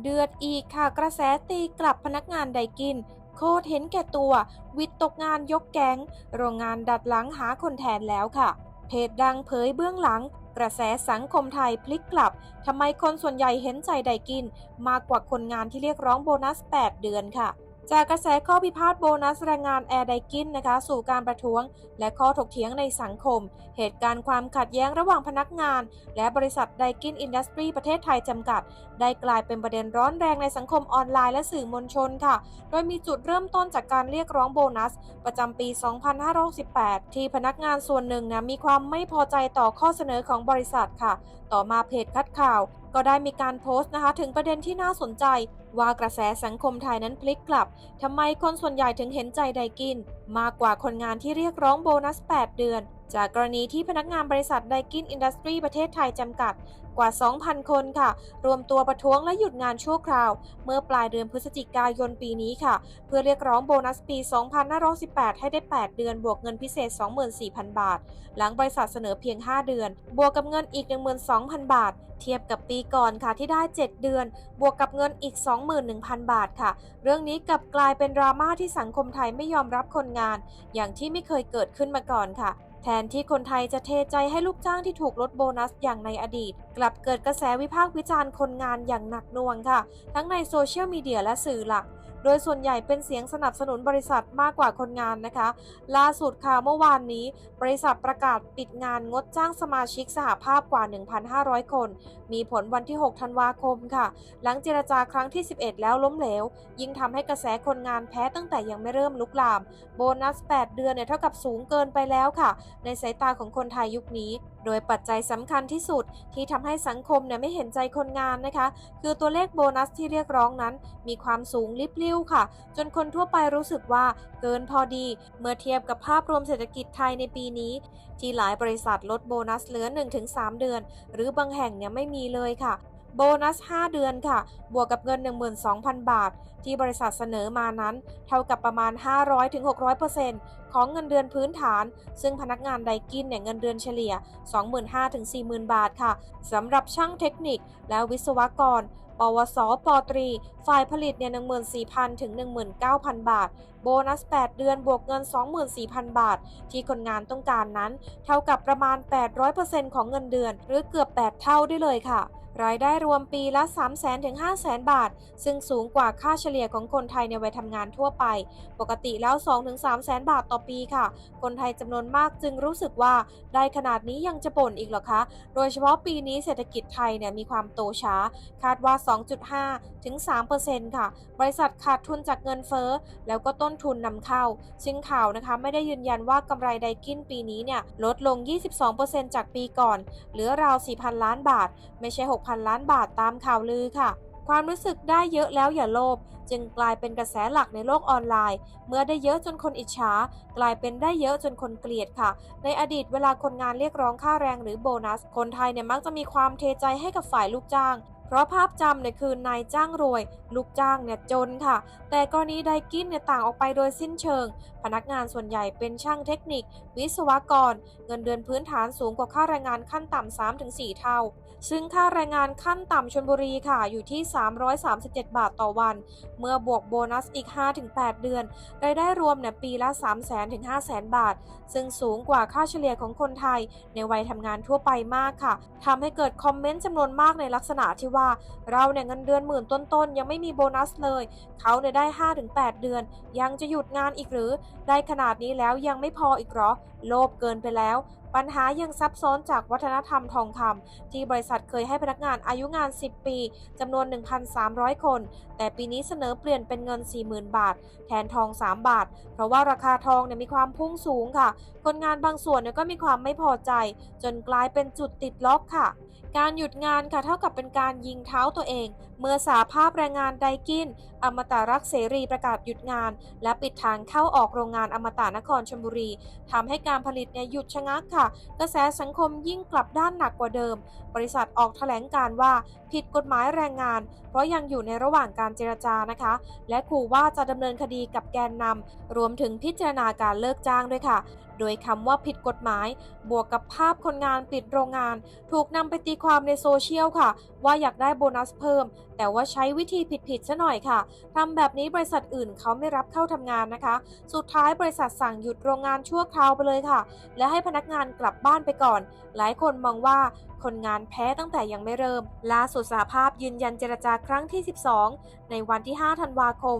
เดือดอีกค่ะกระแสตีกลับพนักงานไดกิน โคตรเห็นแก่ตัว วิตตกงานยกแก๊ง โรงงานดัดหลังหาคนแทนแล้วค่ะ เพจดังเผยเบื้องหลัง กระแสสังคมไทยพลิกกลับทำไมคนส่วนใหญ่เห็นใจไดกิน มากกว่าคนงานที่เรียกร้องโบนัส 8 เดือนค่ะ จากกระแสข้อพิพาทโบนัสแรงงานแอร์ไดกินนะคะ สู่การประท้วง และข้อถกเถียงในสังคม เหตุการณ์ความขัดแย้งระหว่างพนักงาน และบริษัทไดกินอินดัสทรีประเทศไทยจำกัด ได้กลายเป็นประเด็นร้อนแรงในสังคมออนไลน์และสื่อมวลชนค่ะ โดยมีจุดเริ่มต้นจากการเรียกร้องโบนัส ประจำปี 2568 ที่พนักงานส่วนหนึ่งนะมีความไม่พอใจต่อข้อเสนอของบริษัทค่ะ ต่อมาเพจคัดข่าว ก็ได้มีการโพสต์นะคะ ถึงประเด็นที่น่าสนใจ ว่ากระแสสังคมไทยนั้นพลิกกลับทำไมคนส่วนใหญ่ถึงเห็นใจไดกิน มากกว่าคนงานที่เรียกร้องโบนัส 8 เดือน จากกรณีที่พนักงานบริษัทไดกินอินดัสทรีประเทศไทยจำกัดกว่า 2,000 คนค่ะ รวมตัวประท้วงและหยุดงานชั่วคราว เมื่อปลายเดือนพฤศจิกายนปีนี้ค่ะ เพื่อเรียกร้องโบนัสปี 2518 ให้ได้ 8 เดือนบวกเงินพิเศษ 24,000 บาท หลังบริษัทเสนอเพียง 5 เดือน บวกกับเงินอีก 12,000 บาท เทียบกับปีก่อนค่ะที่ได้ 7 เดือน บวกกับเงินอีก 21,000 บาทค่ะ เรื่องนี้กลับกลายเป็นดราม่าที่สังคมไทยไม่ยอมรับคนงาน อย่างที่ไม่เคยเกิดขึ้นมาก่อนค่ะ แทนที่คนไทยจะเทใจให้ลูกจ้างที่ถูกลดโบนัสอย่างในอดีต กลับเกิดกระแสวิพากษ์วิจารณ์คนงานอย่างหนักหน่วงค่ะ ทั้งในโซเชียลมีเดียและสื่อหลักโดยส่วนใหญ่เป็นเสียงสนับสนุนบริษัทมากกว่าคนงานนะคะ ล่าสุดค่ะเมื่อวานนี้ บริษัทประกาศปิดงานงดจ้างสมาชิกสหภาพกว่า 1,500 คน มีผลวันที่ 6 ธันวาคมค่ะ หลังเจรจาครั้งที่ 11 แล้วล้มเหลว ยิ่งทำให้กระแสคนงานแพ้ตั้งแต่ยังไม่เริ่มลุกลาม โบนัส 8 เดือนเนี่ยเท่ากับสูงเกินไปแล้วค่ะ ในสายตาของคนไทยยุคนี้ โดยปัจจัยสำคัญที่สุดที่ทำให้สังคมเนี่ยไม่เห็นใจคนงานนะคะ คือตัวเลขโบนัสที่เรียกร้องนั้น มีความสูงลิบลิ่วค่ะ จนคนทั่วไปรู้สึกว่าเกินพอดี เมื่อเทียบกับภาพรวมเศรษฐกิจไทยในปีนี้ ที่หลายบริษัทลดโบนัสเหลือ 1-3 เดือน หรือบางแห่งเนี่ยไม่มีเลยค่ะ โบนัส 5 เดือนค่ะ บวกกับเงิน 12,000 บาท ที่บริษัทเสนอมานั้น เท่ากับประมาณ 500-600%ของเงินเดือนพื้นฐาน ซึ่งพนักงานไดกินเนี่ยเงินเดือนเฉลี่ย 25,000-40,000 บาทค่ะสำหรับช่างเทคนิคและวิศวกรปวส ปตรี ฝ่ายผลิตเนี่ย14,000 ถึง 19,000 บาท โบนัส 8 เดือน บวกเงิน 24,000 บาท ที่คนงานต้องการนั้น เท่ากับประมาณ 800%ของเงินเดือน หรือเกือบ 8 เท่าได้เลยค่ะ รายได้รวมปีละ 300,000 ถึง 5 0 0 0 0 บาท ซึ่งสูงกว่าค่าเฉลี่ยของคนไทยในวัยทำงานทั่วไป ปกติแล้ว2 3 0 0 0 0 บาทต่อปีค่ะ คนไทยจำนวนมากจึงรู้สึกว่าได้ขนาดนี้ยังจะบ่นอีกหรอคะ โดยเฉพาะปีนี้เศรษฐกิจไทยเนี่ยมีความโตช้า คาดว่า 2.5 ถึง 3%ค่ะ บริษัทขาดทุนจากเงินเฟ้อ แล้วก็ต้นทุนนำเข้า ซึ่งข่าวนะคะไม่ได้ยืนยันว่ากำไรไดกินปีนี้เนี่ยลดลง 22%จากปีก่อน เหลือราว 4,000 ล้านบาท ไม่ใช่6,000 ล้านบาทตามข่าวลือค่ะ ความรู้สึกได้เยอะแล้วอย่าโลภจึงกลายเป็นกระแสหลักในโลกออนไลน์ เมื่อได้เยอะจนคนอิจฉา กลายเป็นได้เยอะจนคนเกลียดค่ะ ในอดีตเวลาคนงานเรียกร้องค่าแรงหรือโบนัส คนไทยเนี่ยมักจะมีความเทใจให้กับฝ่ายลูกจ้าง เพราะภาพจำเนี่ยคือนายจ้างรวย ลูกจ้างเนี่ยจนค่ะ แต่กรณีไดกินเนี่ยต่างออกไปโดยสิ้นเชิง พนักงานส่วนใหญ่เป็นช่างเทคนิค วิศวกร เงินเดือนพื้นฐานสูงกว่าค่าแรงงานขั้นต่ำ3-4 เท่า ซึ่งค่าแรงงานขั้นต่ำชนบุรีค่ะอยู่ที่ 337 บาทต่อวัน เมื่อบวกโบนัสอีก 5-8 เดือนรายได้รวมเนี่ยปีละ 3 0 0 0 0 0ถึง5 0 0 0 0บาท ซึ่งสูงกว่าค่าเฉลี่ยของคนไทย ในวัยทำงานทั่วไปมากค่ะทำให้เกิดคอมเมนต์จำนวนมากในลักษณะที่ว่าเราเนี่ยเงินเดือนหมื่นต้นๆ ยังไม่มีโบนัสเลย เขาเนี่ยได้ 5-8 เดือน ยังจะหยุดงานอีกหรือ ได้ขนาดนี้แล้วยังไม่พออีกหรอ โลภเกินไปแล้ว ปัญหายังซับซ้อนจากวัฒนธรรมทองคำที่บริษัทเคยให้พนักงานอายุงาน 10 ปีจำนวน 1,300 คน แต่ปีนี้เสนอเปลี่ยนเป็นเงิน 40,000 บาท แทนทอง 3 บาท เพราะว่าราคาทองเนี่ยมีความพุ่งสูงค่ะ คนงานบางส่วนเนี่ยก็มีความไม่พอใจ จนกลายเป็นจุดติดล็อกค่ะ การหยุดงานค่ะเท่ากับเป็นการยิงเท้าตัวเอง เมื่อสาภาพแรงงานไดกิน อมตะรักเสรีประกาศหยุดงาน และปิดทางเข้าออกโรงงานอมตะนครชลบุรีทำให้การผลิตเนี่ยหยุดชะงักค่ะ กระแสสังคมยิ่งกลับด้านหนักกว่าเดิม บริษัทออกแถลงการว่าผิดกฎหมายแรงงาน เพราะยังอยู่ในระหว่างการเจรจานะคะ และขู่ว่าจะดำเนินคดีกับแกนนำรวมถึงพิจารณาการเลิกจ้างด้วยค่ะ โดยคำว่าผิดกฎหมาย บวกกับภาพคนงานปิดโรงงาน ถูกนำไปตีความในโซเชียลค่ะ ว่าอยากได้โบนัสเพิ่ม แต่ว่าใช้วิธีผิดๆซะหน่อยค่ะทำแบบนี้บริษัทอื่นเขาไม่รับเข้าทำงานนะคะ สุดท้ายบริษัทสั่งหยุดโรงงานชั่วคราวไปเลยค่ะ และให้พนักงานกลับบ้านไปก่อน หลายคนมองว่าคนงานแพ้ตั้งแต่ยังไม่เริ่มล่าสุดสาภาพยืนยันเจรจาครั้งที่ 12 ในวันที่ 5 ธันวาคม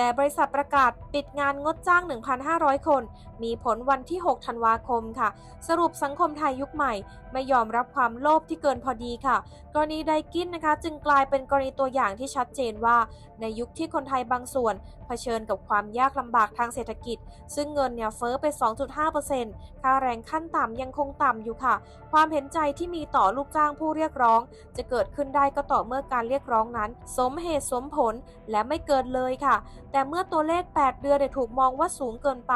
แต่บริษัทประกาศปิดงานงดจ้าง 1,500 คน มีผลวันที่ 6 ธันวาคมค่ะ สรุปสังคมไทยยุคใหม่ ไม่ยอมรับความโลภที่เกินพอดีค่ะ กรณีไดกินนะคะ จึงกลายเป็นกรณีตัวอย่างที่ชัดเจนว่า ในยุคที่คนไทยบางส่วน เผชิญกับความยากลำบากทางเศรษฐกิจ ซึ่งเงินเนี่ยเฟ้อไป 2.5%ค่าแรงขั้นต่ำยังคงต่ำอยู่ค่ะ ความเห็นใจที่มีต่อลูกจ้างผู้เรียกร้อง จะเกิดขึ้นได้ก็ต่อเมื่อการเรียกร้องนั้น สมเหตุสมผลและไม่เกินเลยค่ะแต่เมื่อตัวเลข 8 เดือนเนี่ยถูกมองว่าสูงเกินไป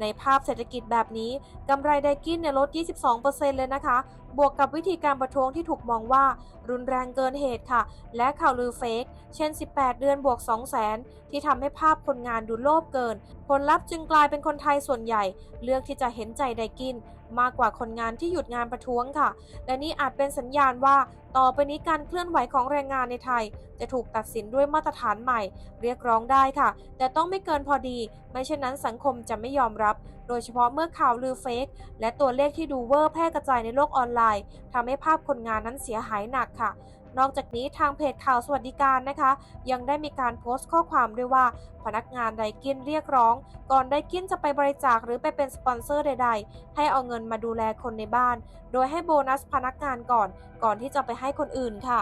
ในภาพเศรษฐกิจแบบนี้กำไรไดกินเนี่ยลด 22%เลยนะคะ บวกกับวิธีการประท้วงที่ถูกมองว่า รุนแรงเกินเหตุค่ะ และข่าวลือเฟกเช่น 18 เดือนบวก 2 0 0 0 0ที่ทำให้ภาพคนงานดูโลภเกิน ผลลัพธ์จึงกลายเป็นคนไทยส่วนใหญ่ เลือกที่จะเห็นใจไดกิน มากกว่าคนงานที่หยุดงานประท้วงค่ะ และนี่อาจเป็นสัญญาณว่า ต่อไปนี้การเคลื่อนไหวของแรงงานในไทย จะถูกตัดสินด้วยมาตรฐานใหม่ เรียกร้องได้ค่ะ แต่ต้องไม่เกินพอดี ไม่เช่นนั้นสังคมจะไม่ยอมรับ โดยเฉพาะเมื่อข่าวลือเฟกและตัวเลขที่ดูเวอร์แพร่กระจายในโลกออนไลน์ทำให้ภาพคนงานนั้นเสียหายหนักค่ะนอกจากนี้ทางเพจข่าวสวัสดิการนะคะ ยังได้มีการโพสต์ข้อความด้วยว่า พนักงานไดกินเรียกร้อง ก่อนไดกินจะไปบริจาคหรือไปเป็นสปอนเซอร์ใด ๆ ให้เอาเงินมาดูแลคนในบ้าน โดยให้โบนัสพนักงานก่อน ก่อนที่จะไปให้คนอื่นค่ะ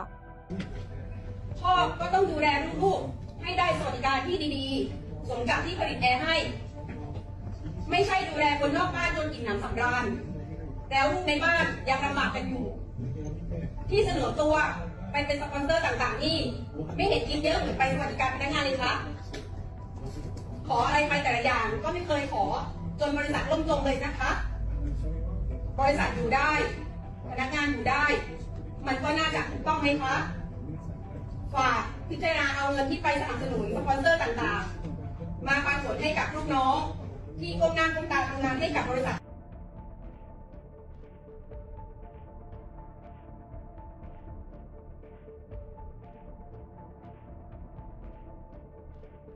พ่อก็ต้องดูแลลูกให้ได้สวัสดิการที่ดีๆ สมกับที่ผลิตแอร์ให้ ไม่ใช่ดูแลคนนอกบ้านจนกินหนำสำราญแล้วลูกในบ้านยังลำบากกันอยู่ ที่เสนอตัวไปเป็นสปอนเซอร์ต่างๆนี่ไม่เห็นกินเยอะเหมือนไปสวัสดิการพนักงานเลยครับขออะไรไปแต่ละอย่างก็ไม่เคยขอ จนบริษัทล่มจมเลยนะคะ บริษัทอยู่ได้ พนักงานอยู่ได้ มันก็น่าจะถูกต้องไหมคะฝากพิจารณาเอาเงินที่ไปสนับสนุนสปอนเซอร์ต่างๆ มาปันผลให้กับลูกน้อง ที่ก้มหน้าก้มตาทำงานให้กับบริษัท